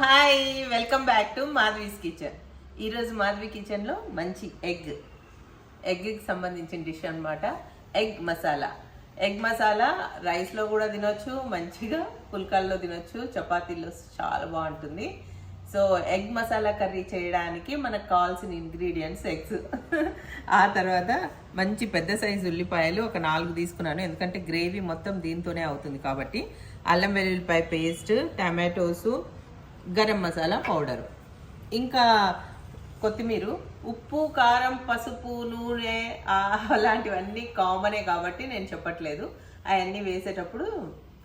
Hi welcome back to Madhavi's kitchen. ఈరోజు మాధవి కిచెన్లో మంచి ఎగ్. ఎగ్కి సంబంధించిన డిష్ అన్నమాట. ఎగ్ మసాలా ఎగ్ మసాలా రైస్లో కూడా తినొచ్చు మంచిగా పుల్కాల్లో తినొచ్చు చపాతీల్లో చాలా బాగుంటుంది. సో ఎగ్ మసాలా కర్రీ చేయడానికి మనకు కావాల్సిన ఇంగ్రీడియంట్స్ ఎగ్స్ ఆ తర్వాత మంచి పెద్ద సైజు ఉల్లిపాయలు ఒక నాలుగు తీసుకున్నాను. ఎందుకంటే గ్రేవీ మొత్తం దీంతోనే అవుతుంది కాబట్టి అల్లం వెల్లుల్లిపాయ paste tomatoes garam masala powder. ఇంకా కొత్తిమీర ఉప్పు కారం పసుపు నూనె అలాంటివన్నీ కామనే కాబట్టి నేను చెప్పట్లేదు. అవన్నీ వేసేటప్పుడు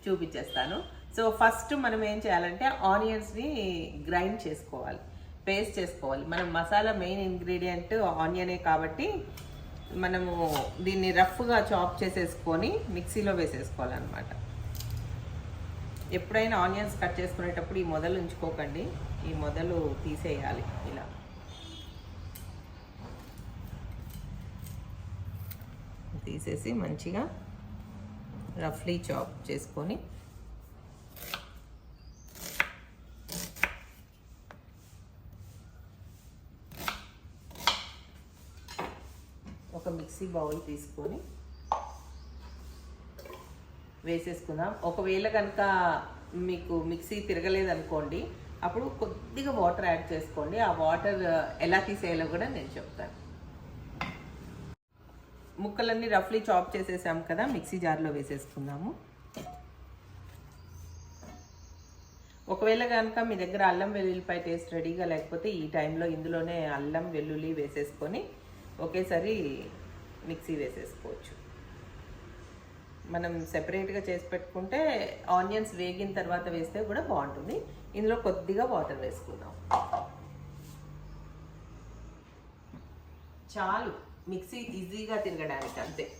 చూపించేస్తాను. సో ఫస్ట్ మనం ఏం చేయాలంటే ఆనియన్స్ని గ్రైండ్ చేసుకోవాలి. పేస్ట్ చేసుకోవాలి. మనం మసాలా మెయిన్ ఇంగ్రీడియంట్ ఆనియనే కాబట్టి మనము దీన్ని రఫ్గా చాప్ చేసేసుకొని మిక్సీలో వేసేసుకోవాలన్నమాట. ఎప్పుడైనా ఆనియన్స్ కట్ చేసుకునేటప్పుడు ఈ మొదలు ఉంచుకోకండి. ఈ మొదలు తీసేయాలి ఇలా. తీసేసి మంచిగా రఫ్లీ చాప్ చేసుకొని ఒక మిక్సీ బౌల్ తీసుకొని వేసేసుకుందాం. ఒకవేళ కనుక మీకు మిక్సీ తిరగలేదు అనుకోండి అప్పుడు కొద్దిగా వాటర్ యాడ్ చేసుకోండి. ఆ వాటర్ ఎలా తీసేయాలో కూడా నేను చెప్తాను. ముక్కలన్నీ రఫ్లీ చాప్ చేసేసాం కదా మిక్సీ జార్లో వేసేసుకుందాము. ఒకవేళ కనుక మీ దగ్గర అల్లం వెల్లుల్లిపాయ టేస్ట్ రెడీగా లేకపోతే ఈ టైంలో ఇందులోనే అల్లం వెల్లుల్లి వేసేసుకొని ఒకేసారి మిక్సీ వేసేసుకోవచ్చు. మనం సెపరేట్గా చేసి పెట్టుకుంటే ఆనియన్స్ వేగిన తర్వాత వేస్తే కూడా బాగుంటుంది. ఇందులో కొద్దిగా వాటర్ వేసుకుందాం. చాలు. మిక్సీ ఈజీగా తిరగడానికి అంతే.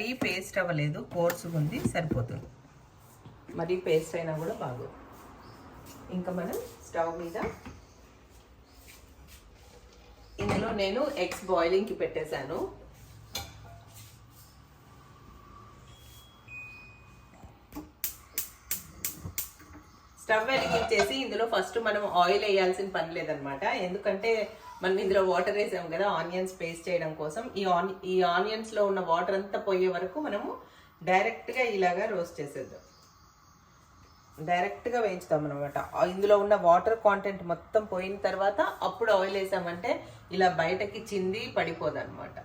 మరీ పేస్ట్ అవ్వలేదు కోర్సుగా ఉంది సరిపోతుంది. మరీ పేస్ట్ అయినా కూడా బాగోదు. ఇంకా మనం స్టవ్ మీద ఇందులో నేను ఎగ్స్ బాయిలింగ్కి పెట్టేశాను. స్టవ్ వెలిగించేసి ఇందులో ఫస్ట్ మనం ఆయిల్ వేయాల్సిన పని లేదనమాట. ఎందుకంటే మనం ఇందులో వాటర్ వేసాం కదా ఆనియన్స్ పేస్ట్ చేయడం కోసం. ఈ ఆని ఈ ఆనియన్స్లో ఉన్న వాటర్ అంతా పోయే వరకు మనము డైరెక్ట్గా ఇలాగా రోస్ట్ చేసేద్దాం. డైరెక్ట్గా వేయించుతాం అనమాట ఇందులో ఉన్న వాటర్ కాంటెంట్ మొత్తం పోయిన తర్వాత అప్పుడు ఆయిల్ వేసామంటే ఇలా బయటకి చింది పడిపోదు అనమాట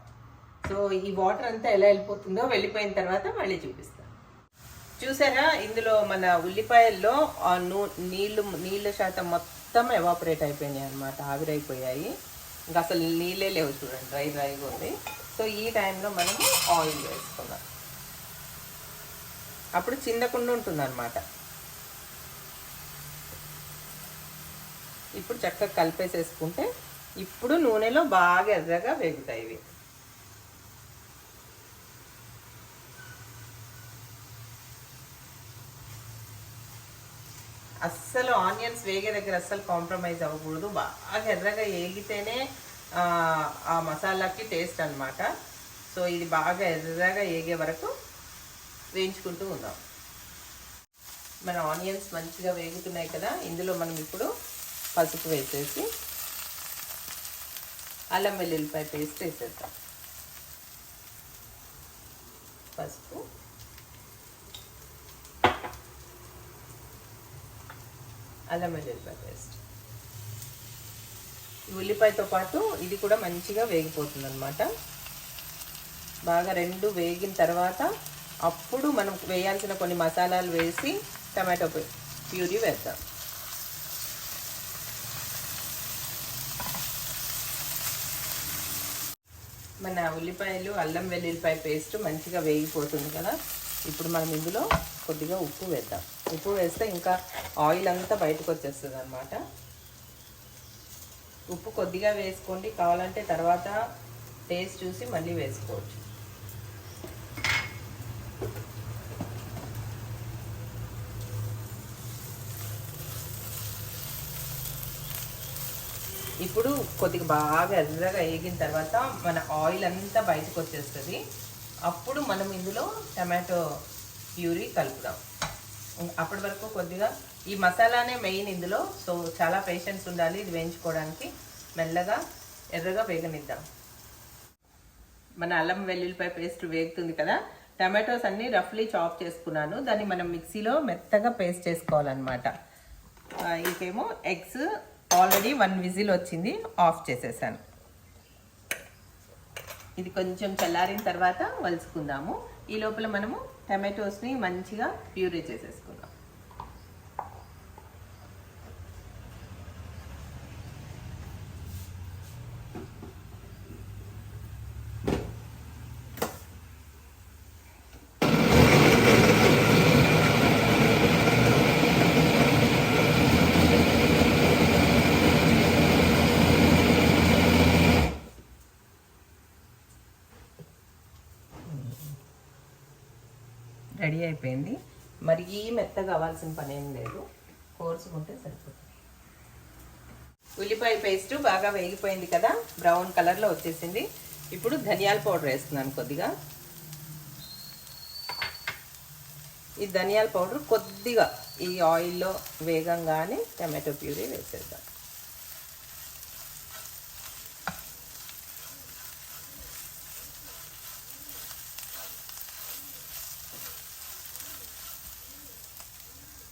సో ఈ వాటర్ అంతా ఎలా వెళ్ళిపోతుందో వెళ్ళిపోయిన తర్వాత మళ్ళీ చూపిస్తాను. చూసారా? ఇందులో మన ఉల్లిపాయల్లో ఆ నూ నీళ్ళు నీళ్ళ శాతం మొత్తం మొత్తం ఎవాపరేట్ అయిపోయినాయి అనమాట ఆవిరైపోయాయి. ఇంకా అసలు నీళ్ళే లేవు చూడండి డ్రై డ్రైగా ఉంది. సో ఈ టైంలో మనం ఆయిల్ వేసుకుందాం. అప్పుడు చిందకుండా ఉంటుంది అనమాట ఇప్పుడు చక్కగా కలిపేసేసుకుంటే ఇప్పుడు నూనెలో బాగా ఎర్రగా వేగుతాయి ఇవి. అస్సలు ఆనియన్స్ వేగే దగ్గర అస్సలు కాంప్రమైజ్ అవ్వకూడదు. బాగా ఎర్రగా ఏగితేనే ఆ, మసాలాకి టేస్ట్ అనమాట సో ఇది బాగా ఎర్రగా ఏగే వరకు వేయించుకుంటూ ఉందాం. మన ఆనియన్స్ మంచిగా వేగుతున్నాయి కదా ఇందులో మనం ఇప్పుడు పసుపు వేసేసి అల్లం వెల్లుల్లిపాయ పేస్ట్ వేసేద్దాం. పసుపు. అల్లం వెల్లుల్లిపాయ పేస్ట్. ఈ ఉల్లిపాయతో పాటు ఇది కూడా మంచిగా వేగిపోతుంది అనమాట బాగా రెండు వేగిన తర్వాత అప్పుడు మనం వేయాల్సిన కొన్ని మసాలాలు వేసి టమాటో ప్యూరీ వేద్దాం. మన ఉల్లిపాయలు అల్లం వెల్లుల్లిపాయ పేస్ట్ మంచిగా వేగిపోతుంది కదా. ఇప్పుడు మనం ఇందులో కొద్దిగా ఉప్పు వేద్దాం. ఉప్పు వేస్తే ఇంకా ఆయిల్ అంతా బయటకు వచ్చేస్తుంది అనమాట ఉప్పు కొద్దిగా వేసుకోండి. కావాలంటే తర్వాత టేస్ట్ చూసి మళ్ళీ వేసుకోవచ్చు. ఇప్పుడు కొద్దిగా బాగా ఎర్రగా వేగిన తర్వాత మన ఆయిల్ అంతా బయటకు వచ్చేస్తుంది. అప్పుడు మనం ఇందులో టమాటో ప్యూరీ కలుపుదాం. అప్పటి వరకు కొద్దిగా ఈ మసాలానే మెయిన్ ఇందులో. సో చాలా పేషెన్స్ ఉండాలి ఇది వేయించుకోవడానికి. మెల్లగా ఎర్రగా వేగనిద్దాం. మన అల్లం వెల్లుల్లిపాయ పేస్ట్ వేగుతుంది కదా? టమాటోస్ అన్ని రఫ్లీ చాప్ చేసుకున్నాను. దాన్ని మనం మిక్సీలో మెత్తగా పేస్ట్ చేసుకోవాలన్నమాట. ఇంకేమో ఎగ్స్ ఆల్రెడీ వన్ విజిల్ వచ్చింది. ఆఫ్ చేసేసాను. ఇది కొంచెం చల్లారిన తర్వాత వలుసుకుందాము. ఈ లోపల మనము టమాటోస్ని మంచిగా ప్యూరీ చేసేసుకుందాం రెడీ అయిపోయింది. మరీ మెత్తగా అవ్వాల్సిన పని ఏం లేదు. కోర్చుకుంటే సరిపోతుంది. ఉల్లిపాయ పేస్ట్ బాగా వేగిపోయింది కదా బ్రౌన్ కలర్లో వచ్చేసింది. ఇప్పుడు ధనియాల పౌడర్ వేస్తున్నాను కొద్దిగా. ఈ ధనియాల పౌడర్ కొద్దిగా ఈ ఆయిల్లో వేగంగానే టమాటో ప్యూరీ వేసేద్దాం.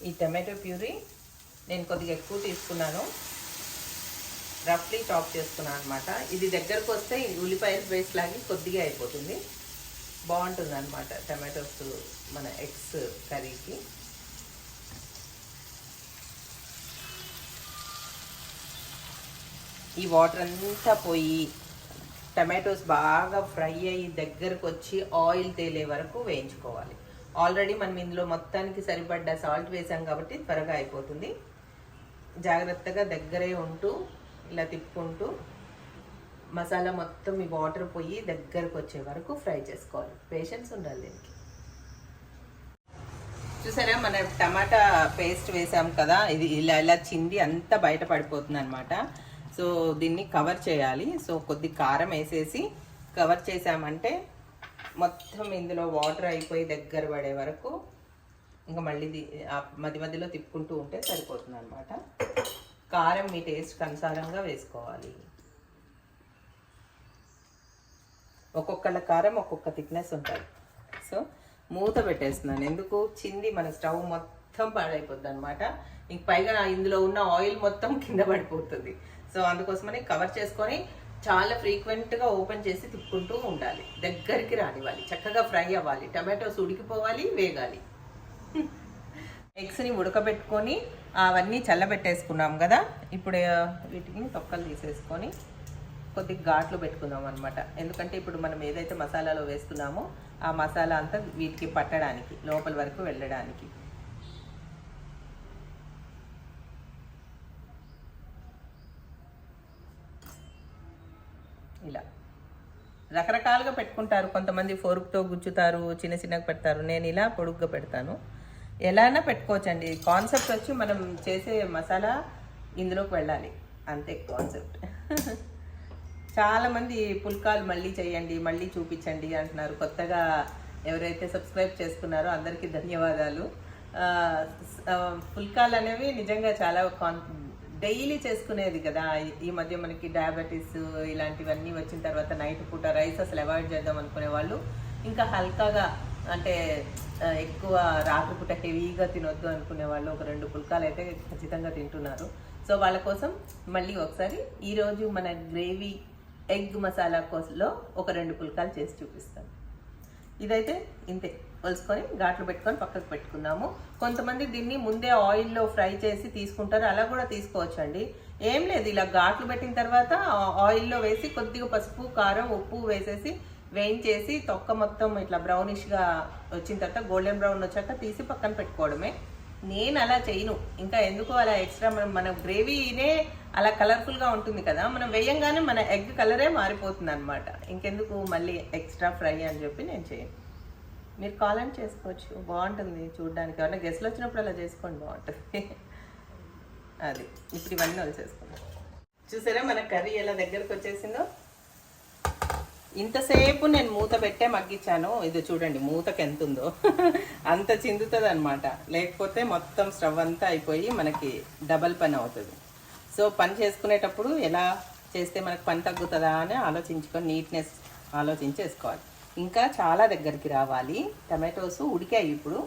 ఈ టమాటో ప్యూరీ నేను కొద్దిగా ఎక్కువ తీసుకున్నాను. రఫ్లీ చాప్ చేసుకున్నాను అనమాట ఇది దగ్గరకు వస్తే ఉల్లిపాయల పేస్ట్ లాగి కొద్దిగా అయిపోతుంది. బాగుంటుంది అనమాట టమాటోస్ మన ఎగ్స్ కర్రీకి. ఈ వాటర్ అంతా పోయి టమాటోస్ బాగా ఫ్రై అయ్యి దగ్గరకు వచ్చి ఆయిల్ తేలే వరకు వేయించుకోవాలి. ఆల్రెడీ మనం ఇందులో మొత్తానికి సరిపడ్డ సాల్ట్ వేసాం కాబట్టి త్వరగా అయిపోతుంది. జాగ్రత్తగా దగ్గరే ఉంటూ ఇలా తిప్పుకుంటూ మసాలా మొత్తం ఈ వాటర్ పోయి దగ్గరకు వచ్చే వరకు ఫ్రై చేసుకోవాలి. పేషెన్స్ ఉండాలి దీనికి. చూసారా మన టమాటా పేస్ట్ వేసాం కదా ఇది ఇలా ఇలా చింది అంతా బయట పడిపోతుంది అనమాట సో దీన్ని కవర్ చేయాలి. సో కొద్ది కారం వేసేసి కవర్ చేసామంటే మొత్తం ఇందులో వాటర్ అయిపోయి దగ్గర పడే వరకు ఇంకా మళ్ళీ మధ్య మధ్యలో తిప్పుకుంటూ ఉంటే సరిపోతుంది అనమాట కారం మీ టేస్ట్ అనుసారంగా వేసుకోవాలి. ఒక్కొక్కళ్ళ కారం ఒక్కొక్క థిక్నెస్ ఉంటుంది సో మూత పెట్టేస్తున్నాను. ఎందుకు? చింది మన స్టవ్ మొత్తం పాడైపోద్ది అనమాట ఇంక పైగా ఇందులో ఉన్న ఆయిల్ మొత్తం కింద పడిపోతుంది. సో అందుకోసమని కవర్ చేసుకొని చాలా ఫ్రీక్వెంట్గా ఓపెన్ చేసి తిప్పుకుంటూ ఉండాలి. దగ్గరికి రానివ్వాలి. చక్కగా ఫ్రై అవ్వాలి. టమాటోస్ ఉడికిపోవాలి వేగాలి. ఎగ్స్ని ఉడకబెట్టుకొని అవన్నీ చల్లబెట్టేసుకున్నాం కదా. ఇప్పుడు వీటిని తొక్కలు తీసేసుకొని కొద్దిగా ఘాట్లు పెట్టుకుందాం అనమాట ఎందుకంటే ఇప్పుడు మనం ఏదైతే మసాలాలో వేస్తున్నామో ఆ మసాలా అంతా వీటికి పట్టడానికి లోపల వరకు వెళ్ళడానికి. రకరకాలుగా పెట్టుకుంటారు. కొంతమంది ఫోర్క్తో గుచ్చుతారు చిన్న చిన్నగా పెడతారు. నేను ఇలా పొడుగ్గా పెడతాను. ఎలానా పెట్టుకోవచ్చండి. కాన్సెప్ట్ వచ్చి మనం చేసే మసాలా ఇందులోకి వెళ్ళాలి. అంతే కాన్సెప్ట్. చాలామంది పుల్కాలు మళ్ళీ చేయండి మళ్ళీ చూపించండి అంటున్నారు. కొత్తగా ఎవరైతే సబ్స్క్రైబ్ చేసుకున్నారో అందరికీ ధన్యవాదాలు. పుల్కాలు అనేవి నిజంగా చాలా కాన్ డైలీ చేసుకునేది కదా. ఈ- మధ్య మనకి డయాబెటీస్ ఇలాంటివన్నీ వచ్చిన తర్వాత నైట్ పూట రైస్ అసలు అవాయిడ్ చేద్దాం అనుకునే వాళ్ళు ఇంకా హల్కాగా అంటే ఎక్కువ రాత్రిపూట హెవీగా తినొద్దు అనుకునే వాళ్ళు ఒక రెండు పుల్కాలు అయితే ఖచ్చితంగా తింటున్నారు. సో వాళ్ళ కోసం మళ్ళీ ఒకసారి ఈరోజు మన గ్రేవీ ఎగ్ మసాలా కోసలో ఒక రెండు పుల్కాలు చేసి చూపిస్తాను. ఇదైతే ఇంతే. వలుసుకొని ఘాట్లు పెట్టుకొని పక్కకు పెట్టుకుందాము కొంతమంది దీన్ని ముందే ఆయిల్లో ఫ్రై చేసి తీసుకుంటారు. అలా కూడా తీసుకోవచ్చు అండి ఏం లేదు ఇలా ఘాట్లు పెట్టిన తర్వాత ఆ ఆయిల్లో వేసి కొద్దిగా పసుపు కారం ఉప్పు వేసేసి వేయించేసి తొక్క మొత్తం ఇట్లా బ్రౌనిష్గా వచ్చిన తర్వాత గోల్డెన్ బ్రౌన్ వచ్చాక తీసి పక్కన పెట్టుకోవడమే. నేను అలా చేయను. ఇంకా ఎందుకు అలా ఎక్స్ట్రా మనం మన గ్రేవీనే అలా కలర్ఫుల్గా ఉంటుంది కదా మనం వేయంగానే మన ఎగ్ కలరే మారిపోతుంది అనమాట ఇంకెందుకు మళ్ళీ ఎక్స్ట్రా ఫ్రై అని చెప్పి నేను చేయను. మీరు కావాలని చేసుకోవచ్చు. బాగుంటుంది చూడడానికి. ఎవరైనా గెస్ట్లు వచ్చినప్పుడు అలా చేసుకోండి బాగుంటుంది. అది. ఇప్పుడు ఇవన్నీ వచ్చేసుకుందాం చూసారా మన కర్రీ ఎలా దగ్గరకు వచ్చేసిందో? ఇంతసేపు నేను మూత పెట్టే మగ్గించాను ఇది చూడండి మూతకి ఎంత ఉందో. అంత చిందుతుంది అనమాట లేకపోతే మొత్తం స్టవ్ అంతా అయిపోయి మనకి డబల్ పని అవుతుంది. సో పని చేసుకునేటప్పుడు ఎలా చేస్తే మనకు పని తగ్గుతుందా అని ఆలోచించుకొని నీట్నెస్ ఆలోచించేసుకోవాలి. ఇంకా చాలా దగ్గరికి రావాలి. టమాటోస్ ఉడికాయి ఇప్పుడు.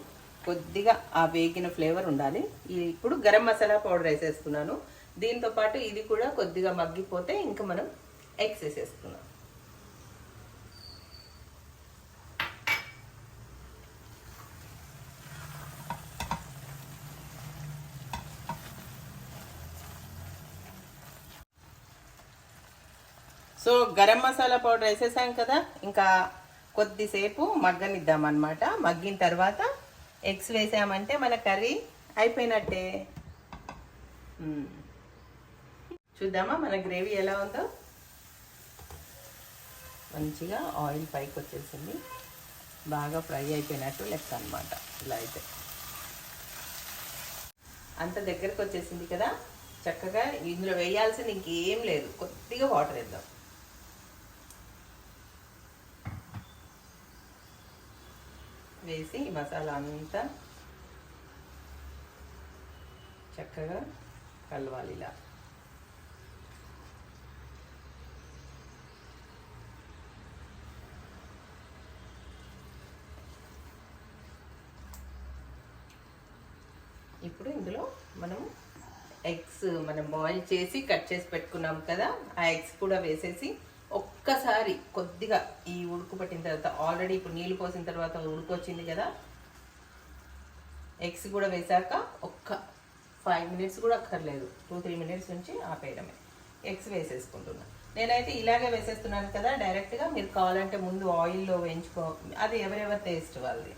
కొద్దిగా ఆ వేగిన ఫ్లేవర్ ఉండాలి. ఇప్పుడు గరం మసాలా పౌడర్ వేసేస్తున్నాను. దీంతో పాటు ఇది కూడా కొద్దిగా మగ్గిపోతే ఇంకా మనం ఎగ్స్ వేసేస్తున్నాం. సో గరం మసాలా పౌడర్ వేసేసాం కదా. ఇంకా కొద్దిసేపు మగ్గనిద్దాం అనమాట మగ్గిన తర్వాత ఎగ్స్ వేసామంటే మన కర్రీ అయిపోయినట్టే. చూద్దామా మన గ్రేవీ ఎలా ఉందో? మంచిగా ఆయిల్ పైకి వచ్చేసింది బాగా ఫ్రై అయిపోయినట్టు లెక్క అనమాట ఇలా అయితే. అంత దగ్గరకు వచ్చేసింది కదా. చక్కగా ఇందులో వేయాల్సింది ఇంకేం లేదు. కొద్దిగా వాటర్ వేద్దాం. వేసి ఈ మసాలా అంతా చక్కగా కలవాలి ఇలా. ఇప్పుడు ఇందులో మనం ఎగ్స్ మనం బాయిల్ చేసి కట్ చేసి పెట్టుకున్నాం కదా ఆ ఎగ్స్ కూడా వేసేసి ఒక్కసారి కొద్దిగా ఈ ఉడుకు పట్టిన తర్వాత ఆల్రెడీ ఇప్పుడు నీళ్ళు పోసిన తర్వాత ఉడుకు వచ్చింది కదా ఎగ్స్ కూడా వేసాక ఒక్క ఫైవ్ మినిట్స్ కూడా అక్కర్లేదు. టూ త్రీ మినిట్స్ నుంచి ఆపేయడమే. ఎగ్స్ వేసేసుకుంటున్నా. నేనైతే ఇలాగే వేసేస్తున్నాను కదా డైరెక్ట్గా మీరు కావాలంటే ముందు ఆయిల్లో వేయించుకో అది ఎవరెవరి టేస్ట్ వాళ్ళది.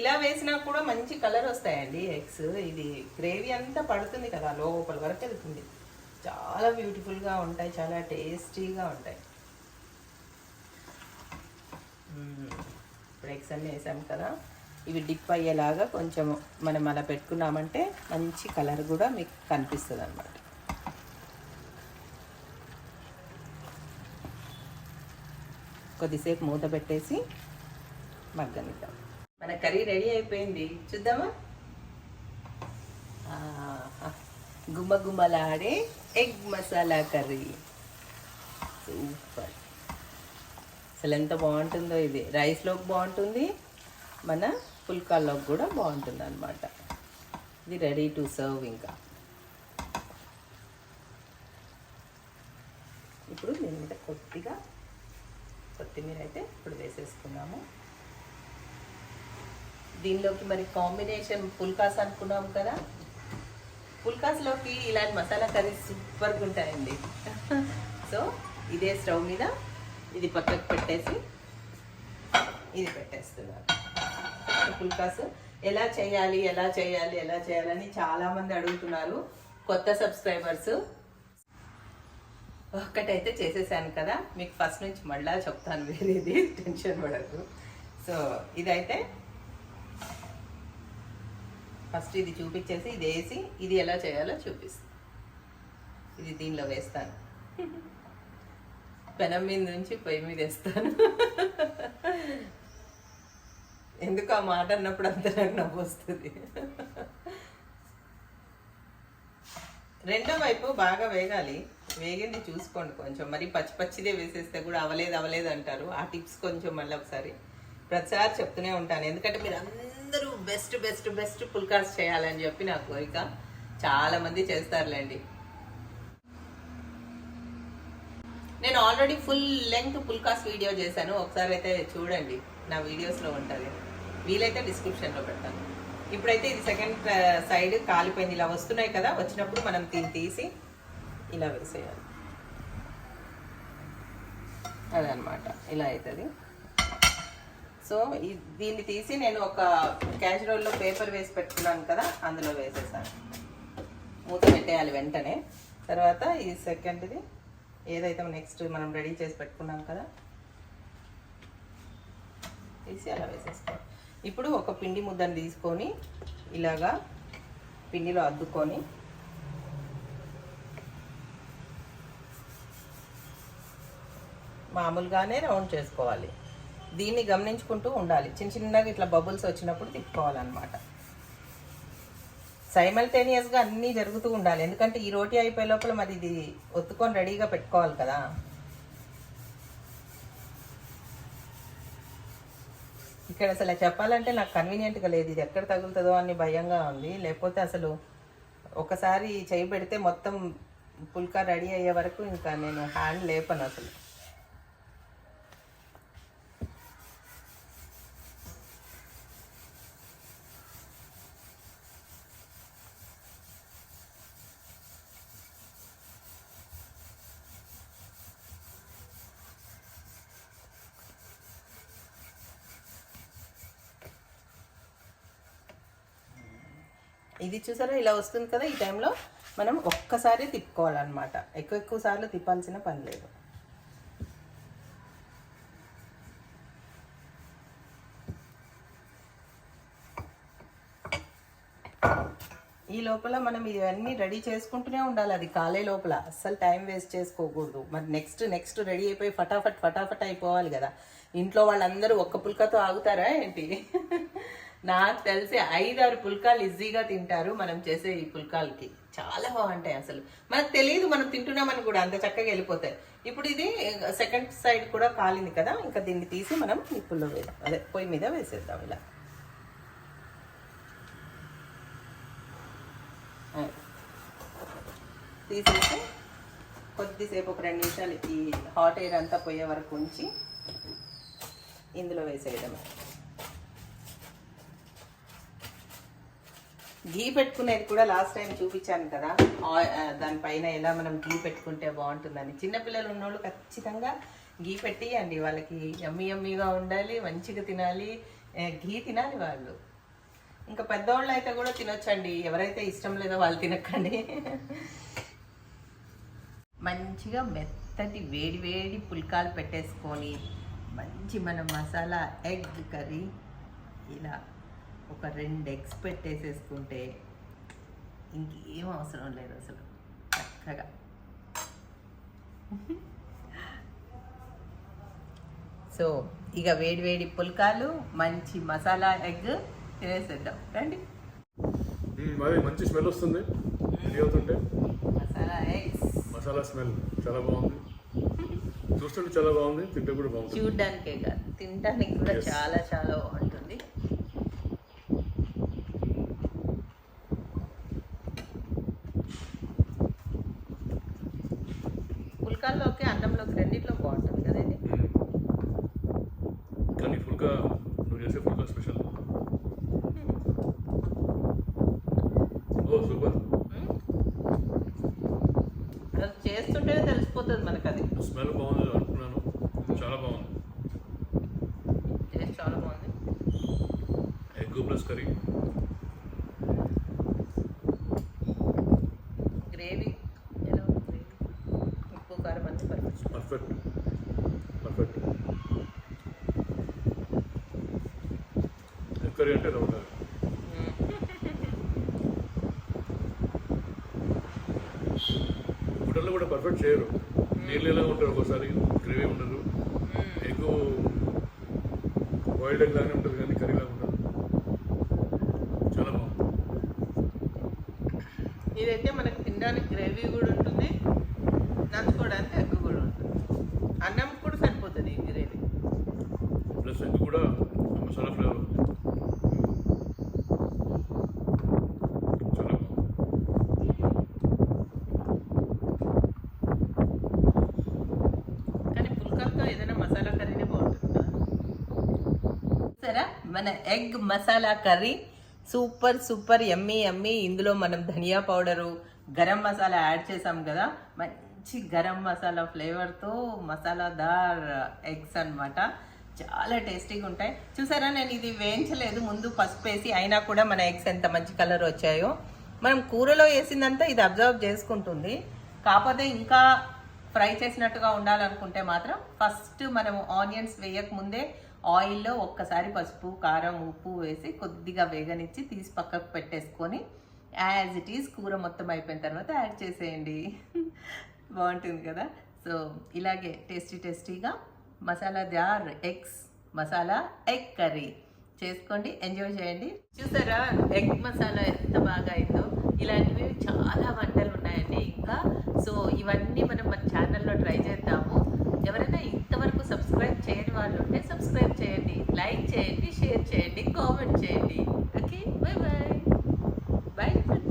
ఇలా వేసినా కూడా మంచి కలర్ వస్తాయండి ఎగ్స్. ఇది గ్రేవీ అంతా పడుతుంది కదా లోపల వరకు వెళ్తుంది. చాలా బ్యూటిఫుల్గా ఉంటాయి చాలా టేస్టీగా ఉంటాయి. ఇప్పుడు ఎగ్స్ అన్నీ వేసాం కదా ఇవి డిప్ అయ్యేలాగా కొంచెం మనం అలా పెట్టుకున్నామంటే మంచి కలర్ కూడా మీకు కనిపిస్తుంది అనమాట కొద్దిసేపు మూత పెట్టేసి మగ్గనిద్దాం. మన కర్రీ రెడీ అయిపోయింది చూద్దామా? గుమగుమలాడే గుమ్మ గుమ్మలాడే ఎగ్ మసాలా కర్రీ. సూపర్. అసలు ఎంత బాగుంటుందో ఇది. రైస్లోకి బాగుంటుంది మన పుల్కాల్లోకి కూడా బాగుంటుంది అనమాట ఇది రెడీ టు సర్వ్ ఇంకా. ఇప్పుడు దీని మీద కొద్దిగా కొత్తిమీర అయితే ఇప్పుడు వేసేసుకున్నాము. దీనిలోకి మరి కాంబినేషన్ పుల్కాస్ అనుకున్నాం కదా పుల్కాస్లోకి ఇలాంటి మసాలా కర్రీస్ సూపర్గా ఉంటాయండి. సో ఇదే స్టవ్ మీద ఇది పక్కకు పెట్టేసి ఇది పెట్టేస్తున్నాను పుల్కాస్ ఎలా చేయాలి ఎలా చేయాలి ఎలా చేయాలని చాలామంది అడుగుతున్నారు. కొత్త సబ్స్క్రైబర్స్ ఒక్కటైతే చేసేసాను కదా. మీకు ఫస్ట్ నుంచి మళ్ళా చెప్తాను వేరేది టెన్షన్ పడదు సో ఇదైతే ఫస్ట్ ఇది చూపించేసి ఇది వేసి ఇది ఎలా చేయాలో చూపిస్తాను ఇది దీనిలో వేస్తాను. పెనం మీద నుంచి పొయ్యి మీద వేస్తాను. ఎందుకు ఆ మాట అన్నప్పుడు అంత నాకు నవ్వు వస్తుంది. రెండో వైపు బాగా వేగాలి. వేగింది చూసుకోండి కొంచెం. మరి పచ్చి పచ్చిదే వేసేస్తే కూడా అవలేదు అవలేదు అంటారు. ఆ టిప్స్ కొంచెం మళ్ళీ ఒకసారి ప్రతిసారి చెప్తూనే ఉంటాను. ఎందుకంటే మీరు అందరూ బెస్ట్ బెస్ట్ బెస్ట్ పుల్కాస్ చేయాలని చెప్పి నా కోరిక. చాలామంది చేస్తారులేండి. నేను already full length phulkas video చేశాను. ఒకసారి అయితే చూడండి. నా వీడియోస్లో ఉంటుంది. వీలైతే డిస్క్రిప్షన్లో పెడతాను. ఇప్పుడైతే ఇది సెకండ్ సైడ్ uh, కాలిపోయింది. ఇలా వస్తున్నాయి కదా వచ్చినప్పుడు మనం దీన్ని తీసి ఇలా వేసేయాలి. అదనమాట ఇలా అవుతుంది సో ఈ- దీన్ని తీసి నేను ఒక క్యాజురోల్లో పేపర్ వేసి పెట్టుకున్నాను కదా అందులో వేసేసాను. మూత పెట్టేయాలి వెంటనే. తర్వాత ఈ సెకండ్ది ఏదైతే నెక్స్ట్ మనం రెడీ చేసి పెట్టుకున్నాం కదా తీసి అలా వేసేసుకోవాలి. ఇప్పుడు ఒక పిండి ముద్దను తీసుకొని ఇలాగా పిండిలో అద్దుకొని మామూలుగానే రౌండ్ చేసుకోవాలి. దీన్ని గమనించుకుంటూ ఉండాలి. చిన్న చిన్నగా ఇట్లా బబుల్స్ వచ్చినప్పుడు తిప్పుకోవాలన్నమాట. సైమల్టేనియస్గా అన్నీ జరుగుతూ ఉండాలి. ఎందుకంటే ఈ రోటీ అయిపోయే లోపల మరి ఇది ఒత్తుకొని రెడీగా పెట్టుకోవాలి కదా. ఇక్కడ అసలు చెప్పాలంటే నాకు కన్వీనియంట్గా లేదు. ఇది ఎక్కడ తగులుతుందో అని భయంగా ఉంది. లేకపోతే అసలు ఒకసారి చేయి పెడితే మొత్తం పుల్కా రెడీ అయ్యే వరకు ఇంకా నేను హ్యాండ్ లేపను అసలు. ఇది చూసారా? ఇలా వస్తుంది కదా ఈ టైంలో మనం ఒక్కసారి తిప్పుకోవాలన్నమాట. ఎక్కువ ఎక్కువ సార్లు తిప్పాల్సిన పని లేదు. ఈ లోపల మనం ఇవన్నీ రెడీ చేసుకుంటూనే ఉండాలి. అది కాలే లోపల. అస్సలు టైం వేస్ట్ చేసుకోకూడదు. మరి నెక్స్ట్ నెక్స్ట్ రెడీ అయిపోయి ఫటాఫట్ ఫటాఫట్ అయిపోవాలి కదా. ఇంట్లో వాళ్ళందరూ ఒక్క పుల్కతో ఆగుతారా ఏంటి? నాకు తెలిసి ఐదారు పుల్కాలు ఈజీగా తింటారు మనం చేసే ఈ పుల్కాలకి. చాలా బాగుంటాయి అసలు. మనకు తెలియదు మనం తింటున్నామని కూడా అంత చక్కగా వెళ్ళిపోతాయి. ఇప్పుడు ఇది సెకండ్ సైడ్ కూడా కాలింది కదా ఇంకా దీన్ని తీసి మనం నిప్పుల్లో వేద్దాం. అదే పొయ్యి మీద వేసేద్దాం ఇలా. తీసేసి కొద్దిసేపు ఒక రెండు నిమిషాలు ఈ హాట్ ఎయిర్ అంతా పోయే వరకు ఉంచి ఇందులో వేసేయడమే. ఘీ పెట్టుకునేది కూడా లాస్ట్ టైం చూపించాను కదా. ఆ- దానిపైన ఎలా మనం ఘీ పెట్టుకుంటే బాగుంటుందని. చిన్నపిల్లలు ఉన్నోళ్ళు ఖచ్చితంగా గీ పెట్టియండి. వాళ్ళకి యమ్మి యమ్మీగా ఉండాలి మంచిగా తినాలి. ఘీ తినాలి వాళ్ళు. ఇంకా పెద్దవాళ్ళు అయితే కూడా తినొచ్చండి. ఎవరైతే ఇష్టం లేదో వాళ్ళు తినకండి. మంచిగా మెత్తటి వేడి వేడి పుల్కాలు పెట్టేసుకొని మంచి మన మసాలా ఎగ్ కర్రీ ఇలా ఒక రెండు ఎగ్స్ పెట్టేసేసుకుంటే ఇంకేం అవసరం లేదు అసలు. చక్కగా. సో ఇక వేడి వేడి పుల్కాలు మంచి మసాలా ఎగ్ తినేసేద్దాం. రండి. మంచి స్మెల్ వస్తుంది. మసాలా ఎగ్స్. మసాలా స్మెల్ చాలా బాగుంది. చూస్తుంటే చాలా బాగుంది తింటే కూడా బాగుంటుంది. చూడ్డానికే కాదు తినడానికి కూడా. చాలా చాలా బాగుంటుంది పుల్కాల్లోకి అన్నంలోకి రెండిట్లో బాగుంటుంది కదా ఇది మ్మ్. కానీ ఫుల్గా నువ్వు చేసే ఫుల్గా స్పెషల్. ఓ సూపర్. చేస్తుంటేనే తెలిసిపోతుంది మనకు అది స్మెల్ బాగుంది అనుకున్నాను చాలా బాగుంది టేస్ట్ చాలా బాగుంది ఎగ్ ప్లస్ కర్రీ గ్రేవీ ఎలా ఉంది గ్రేవీ ఉప్పు కారం అన్నీ perfect perfect perfect egg curry అంటే హోటల్లో కూడా పర్ఫెక్ట్ చేయరు నీళ్ళు ఎలా ఉంటారు ఒక్కోసారి గ్రేవీ ఉండదు. ఎగ్ బాయిల్డ్ ఎగ్ లాగానే ఉంటుంది కానీ కర్రీ లాగా ఉండదు. చాలా బాగుంది. ఇదైతే మనకి తినడానికి గ్రేవీ కూడా ఉంటుంది నంచుకోవడానికి ఎగ్ కూడా ఉంటుంది అన్నం కూడా సరిపోతుంది ఈ గ్రేవీ ప్లస్ ఎగ్ కూడా మసాలా ఫ్లేవర్ ఉంది చాలా బాగుంది కానీ పుల్కాతో ఏదైనా మసాలా కర్రీనే బాగుంటుంది కదా చూసారా మన egg masala curry super super yummy yummy ఇందులో మనం ధనియా పౌడరు గరం మసాలా యాడ్ చేసాం కదా. మంచి గరం మసాలా ఫ్లేవర్తో మసాలాదార్ ఎగ్స్ అన్నమాట. చాలా టేస్టీగా ఉంటాయి. చూసారా నేను ఇది వేయించలేదు. ముందు పసుపు వేసి అయినా కూడా మన ఎగ్స్ ఎంత మంచి కలర్ వచ్చాయో. మనం కూరలో వేసిందంతా ఇది అబ్జర్వ్ చేసుకుంటుంది. కాకపోతే ఇంకా ఫ్రై చేసినట్టుగా ఉండాలనుకుంటే మాత్రం ఫస్ట్ మనం ఆనియన్స్ వేయక ముందే ఆయిల్లో ఒక్కసారి పసుపు కారం ఉప్పు వేసి కొద్దిగా వేగనిచ్చి తీసి పక్కకు పెట్టేసుకొని యాజ్ ఇట్ ఈస్ కూర మొత్తం అయిపోయిన తర్వాత యాడ్ చేసేయండి. బాగుంటుంది కదా? సో ఇలాగే టేస్టీ టేస్టీగా మసాలా దార్ ఎగ్స్ మసాలా ఎగ్ కర్రీ చేసుకోండి ఎంజాయ్ చేయండి. చూసారా ఎగ్ మసాలా ఎంత బాగా అయిందో? ఇలాంటివి చాలా వంటలు ఉన్నాయండి. ఇంకా సో ఇవన్నీ మనం మన ఛానల్లో ట్రై చేద్దాము. ఎవరైనా ఇంతవరకు సబ్స్క్రైబ్ చేయని వాళ్ళు ఉంటే సబ్స్క్రైబ్ చేయండి లైక్ చేయండి షేర్ చేయండి కామెంట్ చేయండి. ఓకే? Bye bye bye